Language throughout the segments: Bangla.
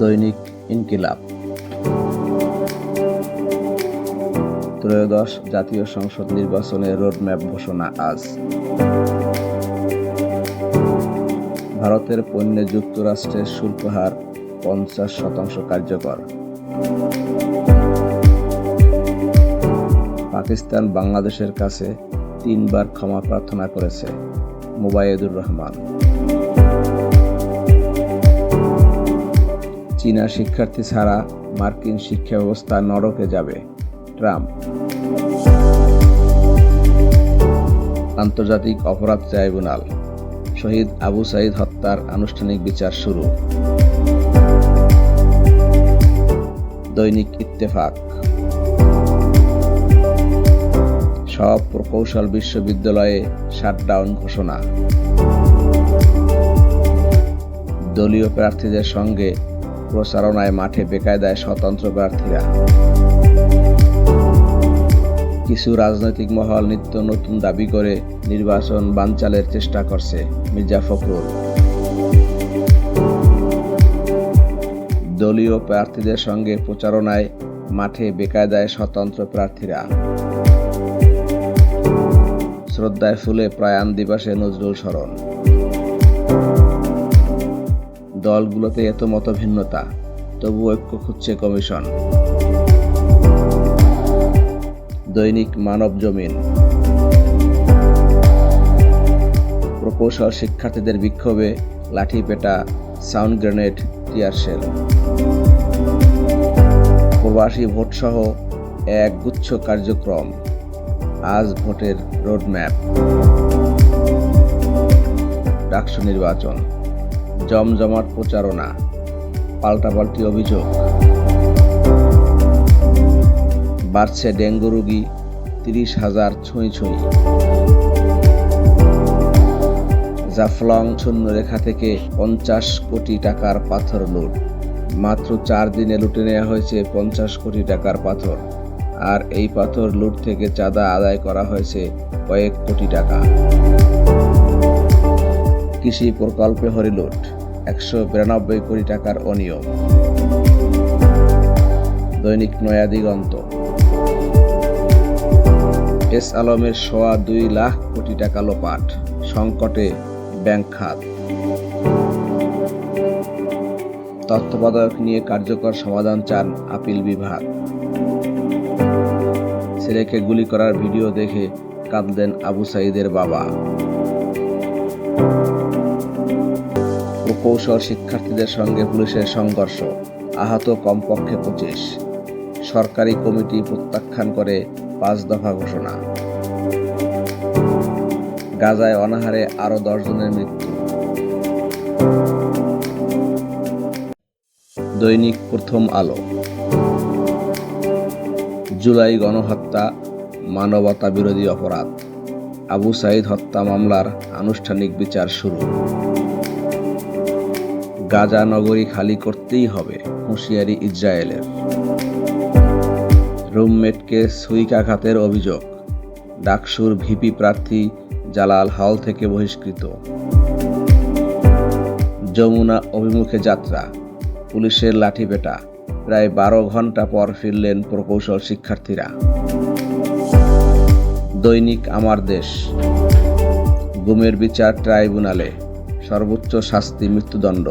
দৈনিক ইনকিলাব। ত্রয়োদশ জাতীয় সংসদ নির্বাচনের রোডম্যাপ ঘোষণা আজ। ভারতের পণ্যে যুক্তরাষ্ট্রের শুল্ক হার পঞ্চাশ শতাংশ কার্যকর। পাকিস্তান বাংলাদেশের কাছে তিনবার ক্ষমা প্রার্থনা করেছে মোবাইদুর রহমান। চীনা শিক্ষার্থী ছাড়া মার্কিন শিক্ষা ব্যবস্থা নরকে যাবে ট্রাম্প। আন্তর্জাতিক অপরাধ ট্রাইব্যুনাল, শহীদ আবু সাইদ হত্যার আনুষ্ঠানিক বিচার শুরু। দৈনিক ইত্তেফাক। সব প্রকৌশল বিশ্ববিদ্যালয়ে শাটডাউন ঘোষণা। দলীয় প্রার্থীদের সঙ্গে প্রচারণায় মাঠে বেকায়দায় স্বতন্ত্র প্রার্থীরা। কিছু রাজনৈতিক মহল নিত্য নতুন দাবি করে নির্বাচন বানচালের চেষ্টা করছে মির্জা ফখরুল। দলীয় প্রার্থীদের সঙ্গে প্রচারণায় মাঠে বেকায়দায় স্বতন্ত্র প্রার্থীরা। শ্রদ্ধায় ফুলে প্রয়াণ দিবসে নজরুল স্মরণ। দলগুলোতে এত মত ভিন্নতা তবু ঐক্য খুঁজছে কমিশন। দৈনিক মানব জমিন। প্রকৌশল শিক্ষার্থীদের বিক্ষোভে লাঠি পেটা সাউন্ড গ্রেনেড টিয়ারশেল প্রবাসী ভোটসহ এক গুচ্ছ কার্যক্রম। আজ ভোটের রোডম্যাপ। ডাকসু নির্বাচন। জমজমাট প্রচারণা, পাল্টাপাল্টি অভিযোগ। বাড়ছে ডেঙ্গু রোগী, তিরিশ হাজার ছুঁই ছুঁই। জাফলং শূন্য রেখা থেকে পঞ্চাশ কোটি টাকার পাথর লুট। মাত্র চার দিনে লুটে নেওয়া হয়েছে পঞ্চাশ কোটি টাকার পাথর। আর এই পাথর লুট থেকে চাঁদা আদায় করা হয়েছে কয়েক কোটি টাকা। কৃষি প্রকল্পে হরিলুট। একশো বিরানব্বই কোটি টাকার অনিয়ম। দৈনিক নয়া দিগন্ত এস আলমের সোয়া দুই লাখ কোটি টাকা লোপাট, সংকটে ব্যাংক খাত। তত্ত্বাবধায়ক নিয়ে কার্যকর সমাধান চান আপিল বিভাগ। ছেলেকে গুলি করার ভিডিও দেখে কাঁদলেন আবু সাইদের বাবা। প্রকৌশল শিক্ষার্থীদের সঙ্গে পুলিশের সংঘর্ষ, আহত কমপক্ষে পঁচিশ। সরকারি কমিটি প্রত্যাখ্যান করে পাঁচ দফা ঘোষণা। গাজায় অনাহারে আরও দশজনের মৃত্যু। দৈনিক প্রথম আলো। জুলাই গণহত্যা মানবতা বিরোধী অপরাধ। আবু সাইদ হত্যা মামলার আনুষ্ঠানিক বিচার শুরু। গাজা নগরী খালি করতেই হবে হুঁশিয়ারি ইসরায়েলের। রুমমেটকে সুইকাঘাতের অভিযোগ, ডাকসুর ভিপি প্রার্থী জালাল হল থেকে বহিষ্কৃত। যমুনা অভিমুখে যাত্রা, পুলিশের লাঠিপেটা, প্রায় বারো ঘণ্টা পর ফিরলেন প্রকৌশল শিক্ষার্থীরা। দৈনিক আমার দেশ, গুমের বিচার ট্রাইব্যুনালে। সর্বোচ্চ শাস্তি মৃত্যুদণ্ড।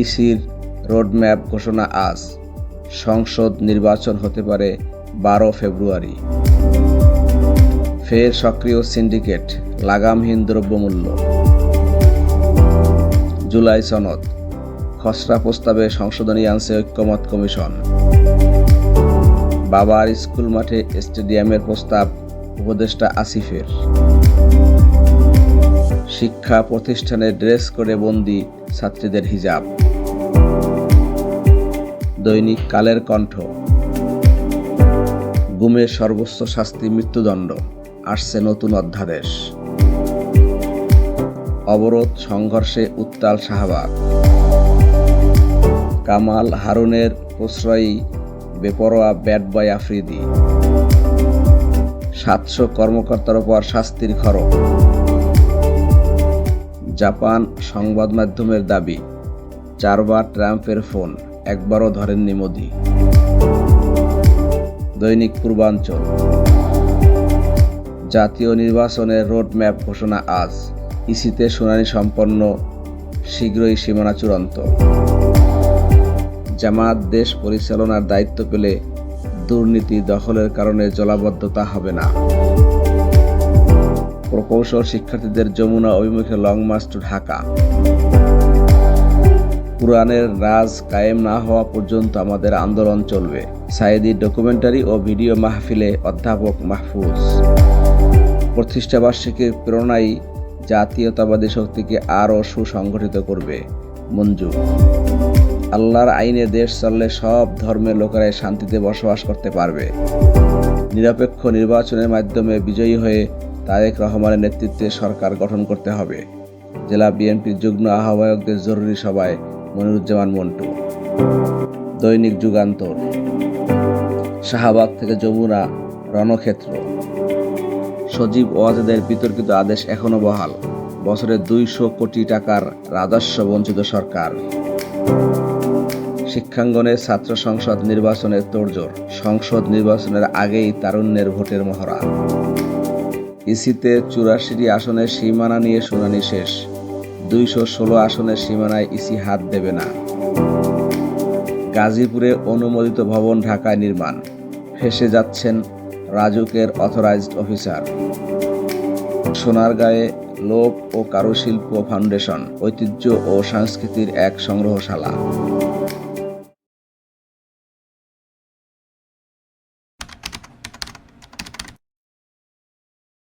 ইসির রোডম্যাপ ঘোষণা আজ। সংসদ নির্বাচন হতে পারে বারো ফেব্রুয়ারি। ফের সক্রিয় সিন্ডিকেট, লাগামহীন দ্রব্যমূল্য। জুলাই সনদ, খসড়া প্রস্তাবে সংশোধনী আনছে ঐক্যমত কমিশন। বাবার স্কুল মাঠে স্টেডিয়ামের প্রস্তাব, উপদেষ্টা আসিফের। শিক্ষা প্রতিষ্ঠানে ড্রেস করে বন্দি ছাত্রীদের হিজাব। দৈনিক কালের কণ্ঠ। গুমের সর্বোচ্চ শাস্তি মৃত্যুদণ্ড। আসছে নতুন অধ্যাদেশ। অবরোধ সংঘর্ষে উত্তাল শাহবাগ। কামাল হারুনের প্রশ্রয়ী বেপরোয়া ব্যাট বয় আফ্রিদি। সাতশো কর্মকর্তার উপর শাস্তির খরচ। জাপান সংবাদ মাধ্যমের দাবি, চারবার ট্রাম্পের ফোন, একবারও ধরেননি মোদি। দৈনিক পূর্বাঞ্চল। জাতীয় নির্বাচনের রোডম্যাপ ঘোষণা আজ, ইসিতে শুনানি সম্পন্ন, শীঘ্রই সীমানা চূড়ান্ত। জামাত দেশ পরিচালনার দায়িত্ব পেলে দুর্নীতি দখলের কারণে জলাবদ্ধতা হবে না। প্রকৌশল শিক্ষার্থীদের যমুনা অভিমুখে লং মার্চ টু ঢাকা কুরআনের রাজ কায়েম না হওয়া পর্যন্ত আমাদের আন্দোলন চলবে। সায়েদি ডকুমেন্টারি ও ভিডিও মাহফিলে অধ্যাপক মাহফুজ। প্রতিষ্ঠাবার্ষিকীর প্রেরণাই জাতীয়তাবাদী শক্তিকে আরও সুসংগঠিত করবে মঞ্জু। আল্লাহর আইনে দেশ চললে সব ধর্মের লোকেরাই শান্তিতে বসবাস করতে পারবে। নিরপেক্ষ নির্বাচনের মাধ্যমে বিজয়ী হয়ে তারেক রহমানের নেতৃত্বে সরকার গঠন করতে হবে। জেলা বিএনপির যুগ্ম আহ্বায়কদের জরুরি সভায় মনিরুজ্জামান মন্টু। দৈনিক যুগান্তর। শাহবাগ থেকে যমুনা, রণক্ষেত্র। সজীব ওয়াজেদের বিতর্কিত আদেশ এখনও বহাল। বছরে দুইশো কোটি টাকার রাজস্ব বঞ্চিত সরকার। শিক্ষাঙ্গনে ছাত্র সংসদ নির্বাচনের তোড়জোড়। সংসদ নির্বাচনের আগেই তারুণ্যের ভোটের মহড়া। ইসিতে চুরাশিটি আসনের সীমানা নিয়ে শুনানি শেষ। দুইশো ষোলো আসনের সীমানায় ইসি হাত দেবে না। গাজীপুরে অনুমোদিত ভবন ঢাকায় নির্মাণ। ফেসে যাচ্ছেন রাজুকের অথরাইজড অফিসার। সোনারগাঁয়ে লোক ও কারুশিল্প ফাউন্ডেশন ঐতিহ্য ও সংস্কৃতির এক সংগ্রহশালা।